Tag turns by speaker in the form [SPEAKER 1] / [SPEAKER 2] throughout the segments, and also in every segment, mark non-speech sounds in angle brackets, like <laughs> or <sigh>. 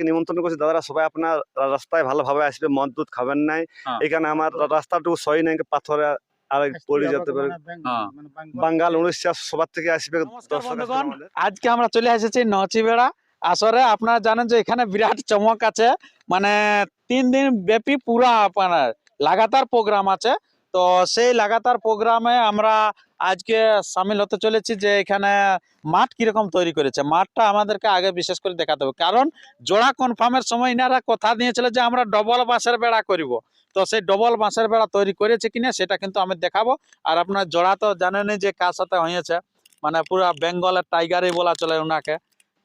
[SPEAKER 1] নিমন্ত্রণ করছি দাদারা সবাই আপনার রাস্তায় ভালোভাবে আসবে মদ দুধ খাবেন নাই
[SPEAKER 2] হ্যাঁ।
[SPEAKER 1] এখানে আমার রাস্তাটুকু সই নাই পাথরে আর পড়ে যেতে পারে
[SPEAKER 2] হ্যাঁ।
[SPEAKER 1] বাঙ্গাল উড়িষ্যা সবার থেকে আসবে
[SPEAKER 2] নমস্কার
[SPEAKER 1] দর্শক আসবে
[SPEAKER 2] বন্ধুগণ
[SPEAKER 1] আমাদের।
[SPEAKER 2] আজকে আমরা চলে এসেছি নচিবেড়া আসরে আপনারা জানেন যে এখানে বিরাট চমক আছে মানে তিন দিন ব্যাপী পুরা আপনার লাগাতার প্রোগ্রাম আছে তো সেই লাগাতার প্রোগ্রামে আমরা আজকে সামিল হতে চলেছি যে এখানে মাঠ কীরকম তৈরি করেছে। মাঠটা আমাদেরকে আগে বিশেষ করে দেখাতে হবে। কারণ জোড়া কনফার্মের সময় ইনারা কথা দিয়েছিল যে আমরা ডবল বাঁশের বেড়া করব। তো সেই ডবল বাঁশের বেড়া তৈরি করেছে কিনা সেটা কিন্তু আমি দেখাবো। আর আপনার জোড়া তো জানেনই যে কার সাথে হয়েছে। মানে পুরা বেঙ্গলের টাইগারই বলা চলে ওনাকে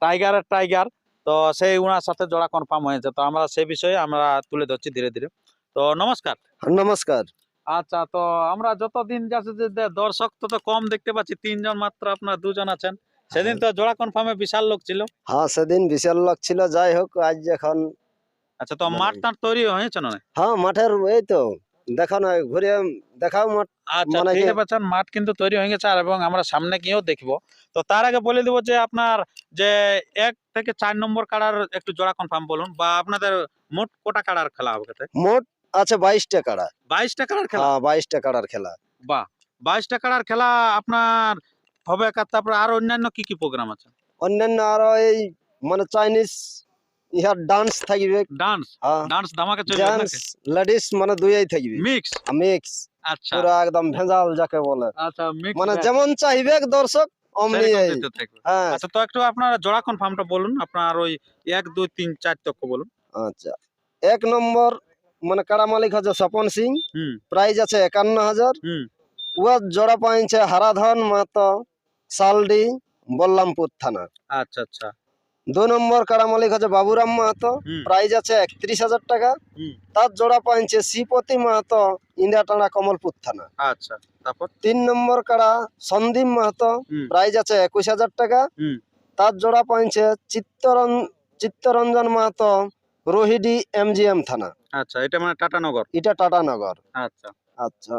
[SPEAKER 2] টাইগারের টাইগার। তো সেই ওনার সাথে জোড়া কনফার্ম হয়েছে। তো আমরা সেই বিষয়ে আমরা তুলে ধরছি ধীরে ধীরে। তো নমস্কার।
[SPEAKER 3] নমস্কার।
[SPEAKER 2] আচ্ছা তো আমরা যতদিন যাচ্ছে যে দর্শক তো কম দেখতে পাচ্ছি তিনজন মাত্র আপনার দুজন আছেন। সেদিন তো জোড়া কনফার্মে বিশাল লোক ছিল।
[SPEAKER 3] হ্যাঁ সেদিন বিশাল লোক ছিল। যাই হোক আজ এখন
[SPEAKER 2] আচ্ছা তো
[SPEAKER 3] মানে-
[SPEAKER 2] মাঠ টাট তৈরি হয়েছে না?
[SPEAKER 3] হ্যাঁ মাঠের এই তো। দেখো না ঘুরে দেখাও মাঠ।
[SPEAKER 2] আচ্ছা
[SPEAKER 3] মানে কি-
[SPEAKER 2] আছে পাচ্ছেন মাঠ কিন্তু তৈরি হয়ে গেছে আর এবং আমরা সামনে গিয়েও দেখব। তো তার আগে বলে দেবো যে আপনার যে এক থেকে চার নম্বর কাড়ার একটু জোড়া কনফার্ম বলুন বা আপনাদের মোট কোটা কাড়ার খেলা হবে
[SPEAKER 3] মোট আছে বাইশটা কাড়া।
[SPEAKER 2] বাইশটা কাড়ার খেলা?
[SPEAKER 3] হ্যাঁ বাইশটা কাড়ার খেলা।
[SPEAKER 2] বাহ! বাইশটা কাড়ার খেলা আপনার হবে তারপরে আর অন্যান্য কি কি প্রোগ্রাম আছে?
[SPEAKER 3] অন্যান্য আরও এই মানে চাইনিজ ইহার ডান্স থাকবে।
[SPEAKER 2] ডান্স
[SPEAKER 3] হ্যাঁ।
[SPEAKER 2] ডান্স ধামাকা চলবে
[SPEAKER 3] ডান্স লেডিস মানে দুইই থাকবে।
[SPEAKER 2] মিক্স
[SPEAKER 3] মিক্স
[SPEAKER 2] আচ্ছা।
[SPEAKER 3] পুরো একদম ভেজাল যাকে বলে।
[SPEAKER 2] আচ্ছা মিক্স
[SPEAKER 3] মানে যেমন চাইবে দর্শক অমনি হ্যাঁ।
[SPEAKER 2] আচ্ছা তো একটু আপনার জোড়া কনফার্মটা বলুন। আপনার ওই এক দুই তিন চার তক্ষ বলুন।
[SPEAKER 3] আচ্ছা। এক নম্বর মানে কাড়া মালিক হচ্ছে? স্বপন সিং।
[SPEAKER 2] হুম।
[SPEAKER 3] প্রাইজ আছে একান্ন হাজার। উয়ার জোড়া পাইছে হারাধন মাহাতো সালডি বল্লামপুর থানা।
[SPEAKER 2] আচ্ছা আচ্ছা।
[SPEAKER 3] দুই নম্বর কাড়া মালিক হচ্ছে? বাবুরাম মাহাতো। প্রাইজ আছে একত্রিশ হাজার টাকা। তার জোড়া পাইছে শ্রীপতি মাহাতো ইন্দিয়াটানা কমলপুর থানা।
[SPEAKER 2] আচ্ছা তারপর?
[SPEAKER 3] তিন নম্বর কাড়া সন্দীপ মাহাতো। প্রাইজ আছে একুশ হাজার টাকা। তার জোড়া পাইছে চিত্তরন চিত্তরঞ্জন মাহাতো রোহিডি এমজিএম থানা।
[SPEAKER 2] আচ্ছা এটা মানে টাটানগর
[SPEAKER 3] এটা টাটানগর
[SPEAKER 2] আচ্ছা।
[SPEAKER 3] আচ্ছা।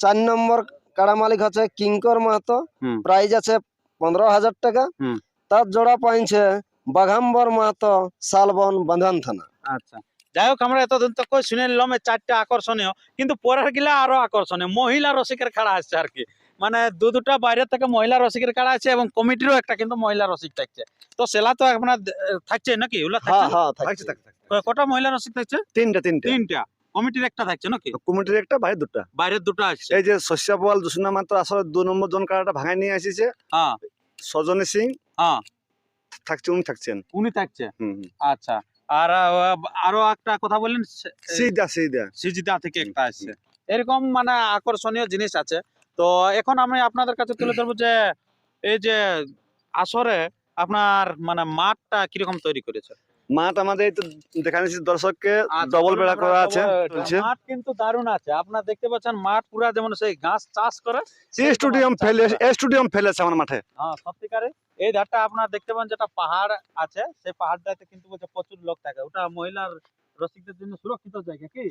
[SPEAKER 3] চার নম্বর কাড়া মালিক হচ্ছে কিঙ্কর মাহাতো। প্রাইজ আছে পনেরো হাজার টাকা। তার জোড়া পাইছে বাঘাম্বর মাহাতো শালবন বাঁধান থানা।
[SPEAKER 2] আচ্ছা। যাই হোক আমরা এতদিন তো কই শুনে নিলাম চারটা আকর্ষণীয়। কিন্তু পরের গিলা আরও আকর্ষণীয়। মহিলা রসিকের খেলা আসছে আর কি। মানে দু দুটা বাইরে থেকে মহিলা রসিকের খেলা আছে এবং কমিটিরও একটা কিন্তু মহিলা রসিক থাকছে। তো সেলা তো আপনার থাকছে নাকি? ওগুলা
[SPEAKER 3] হ্যাঁ
[SPEAKER 2] থাকছে?
[SPEAKER 3] হ্যাঁ
[SPEAKER 2] কটা মহিলা রসিক থাকছে?
[SPEAKER 1] তিনটা তিনটা।
[SPEAKER 2] তিনটা। কমিটির একটা থাকছে নাকি?
[SPEAKER 1] কমিটির একটা বাইরে দুটা।
[SPEAKER 2] বাইরের দুটো আসছে।
[SPEAKER 1] এই যে দুসুনা মাত্র আসলে দু নম্বর জন কারাটা ভাঙায় নিয়ে আসিছে।
[SPEAKER 2] হ্যাঁ।
[SPEAKER 1] সজনী সিং
[SPEAKER 2] হ্যাঁ।
[SPEAKER 1] থাকছে উনি থাকছেন।
[SPEAKER 2] উনি থাকছে। আচ্ছা। আর আরও একটা কথা বললেন থেকে একটা আসছে। এরকম মানে আকর্ষণীয় জিনিস আছে। তো এখন আমি আপনাদের কাছে তুলে ধরবো যে এই যে আসরে আপনার মানে মাঠটা কীরকম তৈরি করেছে?
[SPEAKER 1] মাঠ আমাদের তো দেখা নিচ্ছি দর্শককে
[SPEAKER 2] আচ্ছা,
[SPEAKER 1] ডবল বেড়া করা আছে
[SPEAKER 2] মাঠ কিন্তু দারুণ আছে। আপনার দেখতে পাচ্ছেন মাঠ পুরা যেমন সেই ঘাস চাষ করে
[SPEAKER 1] স্টুডিয়াম ফেলে স্টুডিয়াম ফেলেছে আমার মাঠে।
[SPEAKER 2] হ্যাঁ সত্যিকারে। এই ধারটা আপনার দেখতে পান যেটা পাহাড় আছে সেই পাহাড়টাতে কিন্তু বলছে প্রচুর লোক থাকে। ওটা মহিলার রসিকদের জন্য সুরক্ষিত জায়গা কি?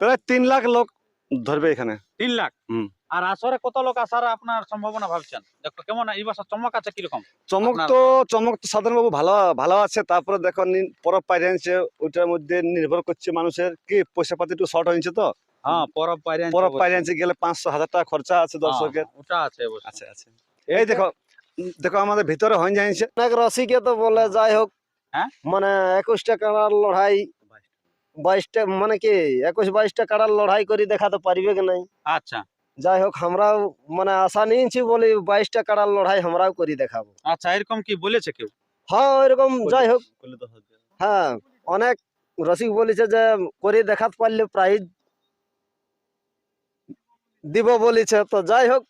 [SPEAKER 1] প্রায় তিন লাখ লোক ধরবে এখানে।
[SPEAKER 2] তিন লাখ?
[SPEAKER 1] হুম।
[SPEAKER 2] আর আসরে কত লোক আসার আপনার সম্ভাবনা ভাবছেন? দেখো কেমন এই বছর চমক আছে কীরকম?
[SPEAKER 1] চমক তো চমক তো সাধারণ বাবু ভালো ভালো আছে। তারপরে দেখো পরব ওইটার মধ্যে নির্ভর করছে মানুষের কি পয়সা পাতি একটু শর্ট হয়েছে তো?
[SPEAKER 2] হ্যাঁ পরব পাইরে
[SPEAKER 1] পরব গেলে পাঁচশো হাজার টাকা খরচা আছে দর্শকের।
[SPEAKER 2] ওটা আছে অবশ্য।
[SPEAKER 1] আছে আছে এই দেখো দেখো আমাদের ভিতরে হয়ে যাইছে
[SPEAKER 3] অনেক রসিকে তো বলে যাই হোক
[SPEAKER 2] হ্যাঁ?
[SPEAKER 3] মানে একুশটা কাড়ার লড়াই বাইশটা মানে কি একুশ বাইশটা কাড়ার লড়াই করে দেখাতে পারবে কি নাই?
[SPEAKER 2] আচ্ছা।
[SPEAKER 3] যাই হোক আমরাও মানে আশা নিয়েছি বলি বাইশটা কাড়ার লড়াই আমরাও করে দেখাবো।
[SPEAKER 2] আচ্ছা এরকম কি বলেছে কেউ?
[SPEAKER 3] হ্যাঁ এরকম যাই হোক হ্যাঁ অনেক রসিক বলেছে যে করে দেখাতে পারলে প্রাইজ দিব বলেছে। তো যাই হোক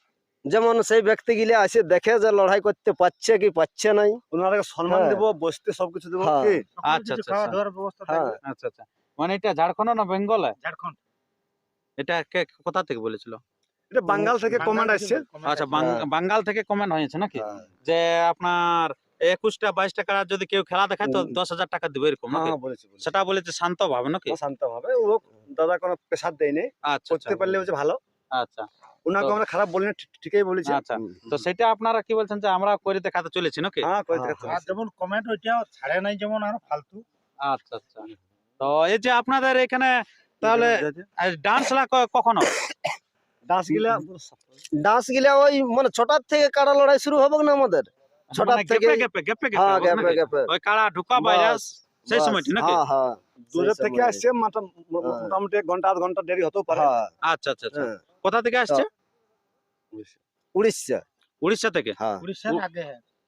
[SPEAKER 3] যেমন সেই ব্যক্তি গিলে আসে দেখে যে লড়াই করতে পারছে কি পাচ্ছে নাই।
[SPEAKER 1] সম্মান
[SPEAKER 3] হ্যাঁ।
[SPEAKER 1] দেব বসতে সবকিছু দেবো।
[SPEAKER 3] হ্যাঁ।
[SPEAKER 2] আচ্ছা আচ্ছা আচ্ছা।
[SPEAKER 3] হ্যাঁ।
[SPEAKER 2] আচ্ছা আচ্ছা। মানে এটা ঝাড়খণ্ড না বেঙ্গলে?
[SPEAKER 4] ঝাড়খণ্ড।
[SPEAKER 2] এটা কে কোথা থেকে বলেছিল?
[SPEAKER 1] এটা বাঙ্গাল থেকে কমান্ড আসছে?
[SPEAKER 2] আচ্ছা
[SPEAKER 3] হ্যাঁ।
[SPEAKER 2] বাঙ্গাল থেকে কমেন্ট হয়েছে নাকি?
[SPEAKER 3] হ্যাঁ।
[SPEAKER 2] যে আপনার একুশটা বাইশটা কারা যদি কেউ খেলা দেখায় তো দশ হাজার টাকা দেবে এরকম?
[SPEAKER 1] হ্যাঁ।
[SPEAKER 2] সেটা বলেছে শান্ত ভাবে নাকি?
[SPEAKER 1] শান্ত ভাবে। ও দাদা কোনো প্রেসার দেয় নেই।
[SPEAKER 2] আচ্ছা
[SPEAKER 1] করতে
[SPEAKER 2] আচ্ছা
[SPEAKER 1] পারলে হচ্ছে ভালো।
[SPEAKER 2] আচ্ছা।
[SPEAKER 1] ওনাকে আমরা খারাপ বলিনি ঠিক- ঠিকই বলেছি।
[SPEAKER 2] আচ্ছা। তো সেটা আপনারা কি বলছেন যে আমরা করে দেখাতে চলেছি নাকি?
[SPEAKER 1] হ্যাঁ করে দেখাতে।
[SPEAKER 4] যেমন কমেন্ট ওইটা ছাড়ে নাই যেমন আর ফালতু।
[SPEAKER 2] আচ্ছা আচ্ছা। তো এই যে আপনাদের এখানে তাহলে ডান্স কখন?
[SPEAKER 1] ডান্স গিলা
[SPEAKER 3] ওই মানে ছটার থেকে কাড়া লড়াই শুরু হবে না আমাদের? ছটার
[SPEAKER 2] মানে
[SPEAKER 3] থেকে
[SPEAKER 2] গেপে গেপে গেপে গেপে
[SPEAKER 3] হ্যাঁ গ্যাপে গ্যাপে
[SPEAKER 2] ওই কাড়া ঢুকা বাজাস সেই
[SPEAKER 3] বাস,
[SPEAKER 2] নাকি?
[SPEAKER 3] হ্যাঁ হ্যাঁ।
[SPEAKER 1] দূরে থেকে আসছে
[SPEAKER 3] হ্যাঁ।
[SPEAKER 1] মোটামুটি এক ঘণ্টা আধ ঘণ্টা দেরি হতেও পারে।
[SPEAKER 3] হ্যাঁ।
[SPEAKER 2] আচ্ছা আচ্ছা আচ্ছা।
[SPEAKER 3] হ্যাঁ।
[SPEAKER 2] কোথা থেকে আসছে?
[SPEAKER 3] উড়িষ্যা।
[SPEAKER 2] উড়িষ্যা থেকে?
[SPEAKER 3] হ্যাঁ।
[SPEAKER 4] উড়িষ্যার আগে।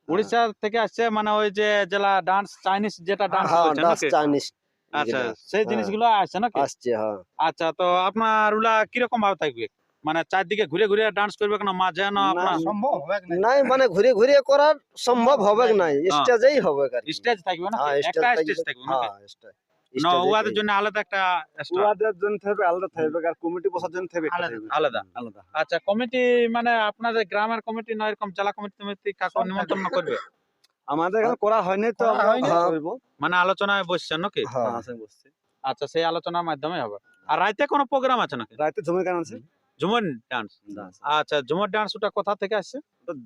[SPEAKER 2] উড়িষ্যা থেকে আসছে মানে ওই যে জেলা ডান্স চাইনিজ যেটা ডান্স
[SPEAKER 3] হ্যাঁ
[SPEAKER 2] নাকি?
[SPEAKER 3] চাইনিজ
[SPEAKER 2] আচ্ছা সেই। জিনিসগুলো আসছে নাকি?
[SPEAKER 3] আসছে হ্যাঁ।
[SPEAKER 2] আচ্ছা তো আপনার ওলা কীরকম ভাবে থাকবে? মানে চারদিকে ঘুরে ঘুরে ডান্স করবে কেন? মাঝে না আপনার
[SPEAKER 4] সম্ভব হবে না?
[SPEAKER 3] নাই মানে ঘুরে ঘুরে করার সম্ভব হবে নাই স্টেজেই হবে আর
[SPEAKER 2] স্টেজ থাকবে না
[SPEAKER 3] হ্যাঁ
[SPEAKER 2] একটা
[SPEAKER 3] স্টেজ
[SPEAKER 2] থাকবে। নাকি
[SPEAKER 3] হ্যাঁ স্টেজ।
[SPEAKER 2] না ওদের জন্য আলাদা একটা
[SPEAKER 1] ওয়াদের জন্য থাকবে আলাদা থাকবে আর কমিটি বসার জন্য থাকবে
[SPEAKER 4] আলাদা।
[SPEAKER 2] আলাদা
[SPEAKER 1] আলাদা।
[SPEAKER 2] আচ্ছা কমিটি মানে আপনাদের গ্রামের কমিটি না এরকম জেলা কমিটি কমিটি কাকু নিমন্ত্রণ করবে?
[SPEAKER 1] আমাদের এখানে করা হয়নি তো।
[SPEAKER 3] হ্যাঁ।
[SPEAKER 2] মানে আলোচনায় বসছেন নাকি?
[SPEAKER 3] হ্যাঁ
[SPEAKER 1] হ্যাঁ,
[SPEAKER 2] আচ্ছা সেই আলোচনার মাধ্যমে হবে। আর রাতে কোনো প্রোগ্রাম আছে নাকি?
[SPEAKER 1] রাতে ঝুমের গান আছে?
[SPEAKER 2] Jhumur dance
[SPEAKER 1] dance.
[SPEAKER 2] আচ্ছা ঝুমুর ডান্স ওটা কোথা থেকে আসছে?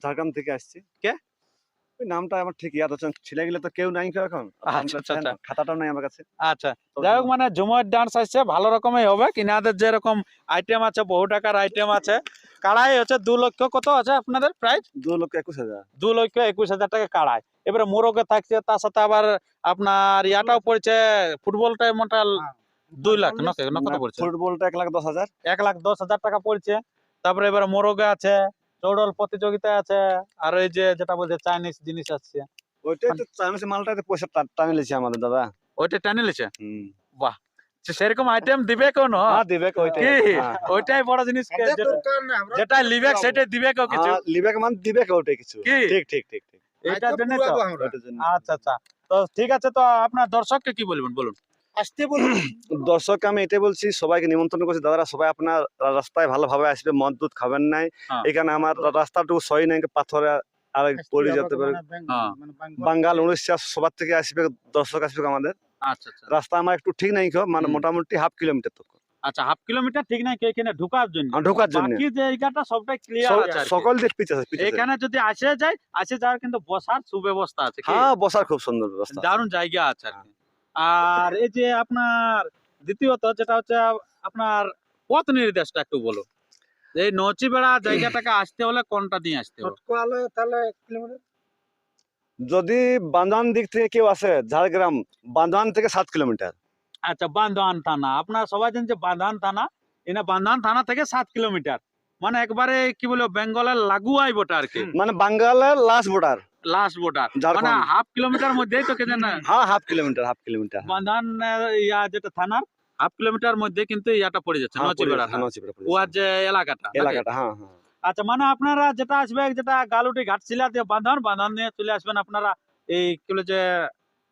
[SPEAKER 1] ঝাড়গ্রাম থেকে আসছি।
[SPEAKER 2] কে?
[SPEAKER 1] নামটা আমার ঠিক ইয়াদ হচ্ছে ছেলে গেলে তো কেউ নাই এখন।
[SPEAKER 2] আচ্ছা, আচ্ছা,
[SPEAKER 1] খাতাটাও নাই আমার কাছে।
[SPEAKER 2] আচ্ছা যাই হোক মানে ঝুমুর ডান্স আসছে ভালো রকমই হবে। কিনাদের যেরকম আইটেম আছে বহু টাকার আইটেম আছে। কাড়াই হচ্ছে দু লক্ষ কত আছে আপনাদের প্রাইস
[SPEAKER 1] দু লক্ষ একুশ হাজার।
[SPEAKER 2] দু লক্ষ একুশ হাজার টাকা কাড়াই। এবারে মোরগে থাকছে তার সাথে আবার আপনার ইয়াটাও পড়ছে ফুটবলটা মোটা দুই লাখ না না কত পড়ছে?
[SPEAKER 1] ফুটবলটা এক লাখ দশ হাজার।
[SPEAKER 2] এক লাখ দশ হাজার টাকা পড়ছে। তারপরে এবার মোরগে আছে চৌডল প্রতিযোগিতা আছে আর এই যে যেটা বলছে চাইনিজ জিনিস আছে।
[SPEAKER 1] ওইটাই তো চাইনিজ মালটাতে পয়সা টা- টানে লিছি আমাদের দাদা।
[SPEAKER 2] ওইটা টানে লিছে?
[SPEAKER 1] হুম।
[SPEAKER 2] সে- সেরকম আইটেম দিবে কোনো?
[SPEAKER 1] হ্যাঁ দিবে ওইটাই।
[SPEAKER 2] ওইটাই বড় জিনিস যেটা-
[SPEAKER 4] আমরা
[SPEAKER 2] যেটা লিবে সেটাই দিবে কেউ কিছু?
[SPEAKER 1] হ্যাঁ, লিবেক মান দিবে কিছু। ঠিক ঠিক ঠিক ঠিক।
[SPEAKER 2] এটার।
[SPEAKER 1] ওইটার জন্য।
[SPEAKER 2] আচ্ছা আচ্ছা। তো ঠিক আছে তো আপনার দর্শককে কি বলবেন? বলুন।
[SPEAKER 4] আসতে বলুন।
[SPEAKER 1] দর্শককে আমি এটাই বলছি সবাইকে নিমন্ত্রণ করছি। দাদারা সবাই আপনার রাস্তায় ভালোভাবে আসবে মদ দুধ খাবেন নাই।
[SPEAKER 2] হ্যাঁ।
[SPEAKER 1] এখানে আমার রাস্তাটুকু সই নাই পাথরে আর পড়ে যেতে পারে।
[SPEAKER 2] হ্যাঁ।
[SPEAKER 1] বাঙ্গাল উড়িষ্যা সবার থেকে আসবে দর্শক আসবে আমাদের।
[SPEAKER 2] আচ্ছা আচ্ছা।
[SPEAKER 1] রাস্তা আমার একটু ঠিক নাই মানে মোটামুটি হাফ কিলোমিটার তো।
[SPEAKER 2] আচ্ছা হাফ কিলোমিটার ঠিক নাই এখানে ঢোকার জন্য?
[SPEAKER 1] ঢোকার জন্য।
[SPEAKER 2] বাকি জায়গাটা সবটাই ক্লিয়ার আছে
[SPEAKER 1] সকল দিক পিছে আছে
[SPEAKER 2] এখানে যদি আসে যায় আসে যাওয়ার কিন্তু বসার সুব্যবস্থা আছে
[SPEAKER 1] হ্যাঁ বসার খুব সুন্দর ব্যবস্থা
[SPEAKER 2] দারুণ জায়গা আছে আর। আর এই যে আপনার দ্বিতীয়ত যেটা হচ্ছে আপনার পথ নির্দেশটা একটু বলো এই নচি বেড়া জায়গাটাকে আসতে হলে কোনটা দিয়ে আসতে হবে?
[SPEAKER 4] তাহলে কিলোমিটার?
[SPEAKER 1] যদি বান্ধান দিক থেকে কেউ আসে ঝাড়গ্রাম বান্ধান থেকে সাত কিলোমিটার।
[SPEAKER 2] আচ্ছা বান্ধান থানা। আপনার সবাই জানেন যে বান্ধান থানা এনে বান্ধান থানা থেকে সাত কিলোমিটার। মানে একবারে কি বলব বেঙ্গলের লাগু আই বটা আর কি।
[SPEAKER 1] মানে বাঙ্গালের লাস্ট বর্ডার
[SPEAKER 2] লাস্ট বর্ডার মানে হাফ কিলোমিটার মধ্যেই তো <laughs>
[SPEAKER 1] হ্যাঁ হাফ কিলোমিটার হাফ কিলোমিটার
[SPEAKER 2] বান্ধান ইয়া যেটা থানার হাফ কিলোমিটার মধ্যে কিন্তু ইয়াটা পড়ে যাচ্ছে
[SPEAKER 1] হ্যাঁ,
[SPEAKER 2] নচি
[SPEAKER 1] পড়ে
[SPEAKER 2] বেড়াটা
[SPEAKER 1] যাচ্ছে, নচি বেড়া পড়ে
[SPEAKER 2] ও আর
[SPEAKER 1] যাচ্ছে।
[SPEAKER 2] যে এলাকাটা
[SPEAKER 1] এলাকাটা হ্যাঁ হ্যাঁ।
[SPEAKER 2] আচ্ছা মানে আপনারা যেটা আসবে যেটা গালুটি ঘাটশিলা দিয়ে বাঁধান বাঁধান দিয়ে চলে আসবেন আপনারা এই কি বলে যে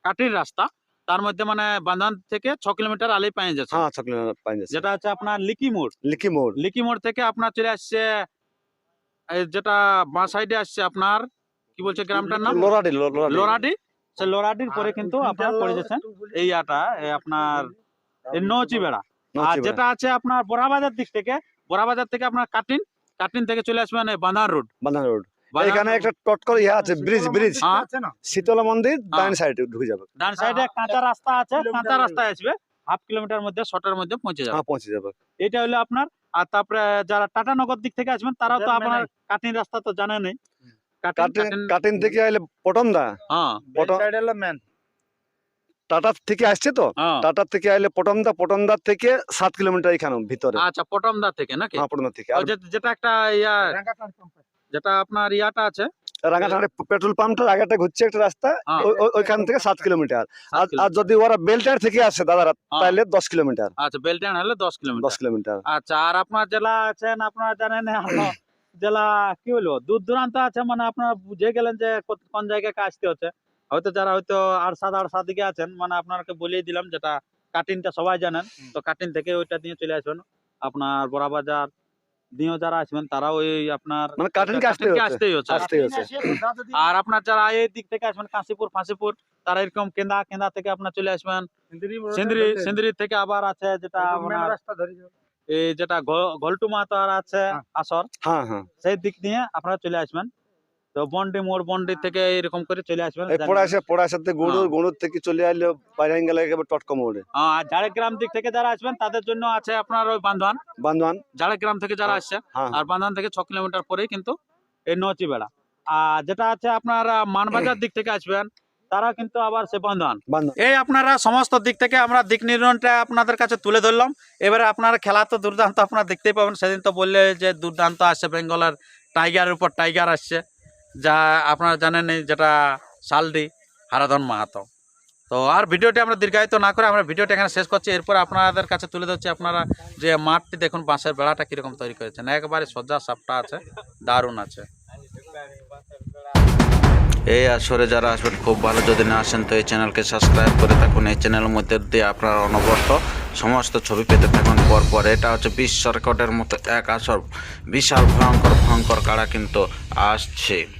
[SPEAKER 2] কাটির রাস্তা। তার মধ্যে মানে বাঁধান থেকে ছ কিলোমিটার আলেই পেয়ে যাচ্ছে।
[SPEAKER 1] হ্যাঁ ছ কিলোমিটার পাই যাচ্ছে।
[SPEAKER 2] যেটা হচ্ছে আপনার লিকি মোড়।
[SPEAKER 1] লিকি মোড়।
[SPEAKER 2] লিকি মোড় থেকে আপনার চলে আসছে যেটা বাঁ সাইডে আসছে আপনার কি বলছে গ্রামটার নাম?
[SPEAKER 1] লোরাডি লোরাডি।
[SPEAKER 2] সে লোরাডির পরে কিন্তু আপনার পড়ে যাচ্ছেন এই আটা আপনার নচি বেড়া আর যেটা আছে আপনার বড়াবাজার দিক থেকে বড়াবাজার থেকে আপনার কাটিন কাটিন থেকে চলে আসবেন বাঁধান রোড।
[SPEAKER 1] বান্ধান রোড। এখানে একটা টটকর ইয়া আছে ব্রিজ ব্রিজ।
[SPEAKER 2] হ্যাঁ।
[SPEAKER 4] আছে না?
[SPEAKER 1] শীতলা মন্দির
[SPEAKER 2] হ্যাঁ।
[SPEAKER 1] ডান সাইডে ঢুকে যাবে।
[SPEAKER 2] ডান সাইডে কাঁচা রাস্তা আছে কাঁচা। রাস্তায় আসবে হাফ কিলোমিটার মধ্যে শর্টের মধ্যে পৌঁছে যাবে।
[SPEAKER 1] হ্যাঁ পৌঁছে যাবে।
[SPEAKER 2] এটা হলো আপনার আর তারপরে যারা টাটা নগর দিক থেকে আসবেন তারাও তো আপনার। কাটিন রাস্তা তো জানে নেই। কাটিন
[SPEAKER 1] থেকে আইলে পটমদা
[SPEAKER 2] হ্যাঁ।
[SPEAKER 1] পটম
[SPEAKER 4] মেন
[SPEAKER 1] টাটা থেকে আসছে তো?
[SPEAKER 2] হ্যাঁ।
[SPEAKER 1] টাটা থেকে আইলে পটমদা পটমদা থেকে সাত কিলোমিটার এখানে ভিতরে।
[SPEAKER 2] আচ্ছা পটমদা থেকে নাকি?
[SPEAKER 1] হ্যাঁ পটমদা থেকে।
[SPEAKER 2] যেটা একটা ইয়া যেটা আপনার ইয়াটা আছে?
[SPEAKER 1] পেট্রোল পাম্পটার আগেটা ঘুরছে একটা রাস্তা
[SPEAKER 2] হ্যাঁ।
[SPEAKER 1] ওই- ওই- ওইখান থেকে সাত কিলোমিটার। আর আর যদি ওরা বেলটার থেকে আসে দাদারা
[SPEAKER 2] হ্যাঁ।
[SPEAKER 1] তাহলে দশ কিলোমিটার।
[SPEAKER 2] আচ্ছা বেলটান হলে দশ কিলোমিটার
[SPEAKER 1] দশ
[SPEAKER 2] কিলোমিটার। আচ্ছা আর আপনার জেলা আছেন আপনারা জানেন জেলা কি বলব? দূর দূরান্ত আছে মানে আপনারা বুঝে গেলেন যে কোন জায়গায় আসতে হচ্ছে। হয়তো যারা হয়তো আরসাদ আরসা দিকে আছেন মানে আপনাকে বলিয়ে দিলাম যেটা কাটিনটা সবাই জানেন। তো কাটিন থেকে ওইটা দিয়ে চলে আসবেন। আপনার বড়াবাজার দিয়েও যারা আসবেন তারাও ওই আপনার
[SPEAKER 1] মানে কাটিনকে
[SPEAKER 2] আসতেই হচ্ছে। আর আপনার যারা এই দিক থেকে আসবেন কাশীপুর ফাঁসিপুর তারা এরকম কেন্দা কেন্দা থেকে আপনার চলে আসবেন। সিন্দ্রি সিন্দ্রি থেকে আবার আছে যেটা আপনার
[SPEAKER 4] রাস্তা ধরে
[SPEAKER 2] এই যেটা ঘল্টু মাতার আছে
[SPEAKER 4] হ্যাঁ।
[SPEAKER 2] আসর।
[SPEAKER 1] হ্যাঁ হ্যাঁ।
[SPEAKER 2] সেই দিক নিয়ে আপনারা চলে আসবেন। তো বন্ডি মোড় বন্ডি থেকে এরকম করে চলে আসবেন।
[SPEAKER 1] পড়াশা পড়াশাতে গুঁড়ো
[SPEAKER 2] হ্যাঁ।
[SPEAKER 1] গুঁড়োর থেকে চলে আসলে বাইরে গেলে একেবারে টটকা মোড়ে।
[SPEAKER 2] আর ঝাড়গ্রাম দিক থেকে যারা আসবেন তাদের জন্য আছে আপনার ওই বান্ধবান
[SPEAKER 1] বান্ধবান
[SPEAKER 2] ঝাড়গ্রাম থেকে যারা
[SPEAKER 1] হ্যাঁ।
[SPEAKER 2] আসছে আর বান্ধবান থেকে ছ কিলোমিটার পরেই কিন্তু এই নচিবেড়া। আর যেটা আছে আপনার মানবাজার <coughs> দিক থেকে আসবেন তারা কিন্তু আবার সে বান্ধবান এই আপনারা সমস্ত দিক থেকে আমরা দিক নির্ণয়টা আপনাদের কাছে তুলে ধরলাম। এবারে আপনার খেলা তো দুর্দান্ত আপনারা দেখতেই পাবেন। সেদিন তো বললে যে দুর্দান্ত আসছে বেঙ্গলের টাইগারের উপর টাইগার আসছে। যা আপনারা জানেন যেটা শালডি হারাধন মাহাতো। তো আর ভিডিওটি আমরা দীর্ঘায়িত না করে আমরা ভিডিওটা এখানে শেষ করছি। এরপর আপনাদের কাছে তুলে ধরছি আপনারা যে মাঠটি দেখুন বাঁশের বেড়াটা কীরকম তৈরি করেছেন। একবারে সজ্জা সাপটা আছে দারুণ আছে।
[SPEAKER 5] এই আসরে যারা আসবেন, খুব ভালো। যদি না আসেন, তো এই চ্যানেলকে সাবস্ক্রাইব করে থাকুন। এই চ্যানেলের মধ্যে দিয়ে আপনারা অনবরত সমস্ত ছবি পেতে থাকুন পরপর। এটা হচ্ছে বিশ্ব রেকর্ডের মতো এক আসর। বিশাল ভয়ঙ্কর ভয়ঙ্কর কারা কিন্তু আসছে।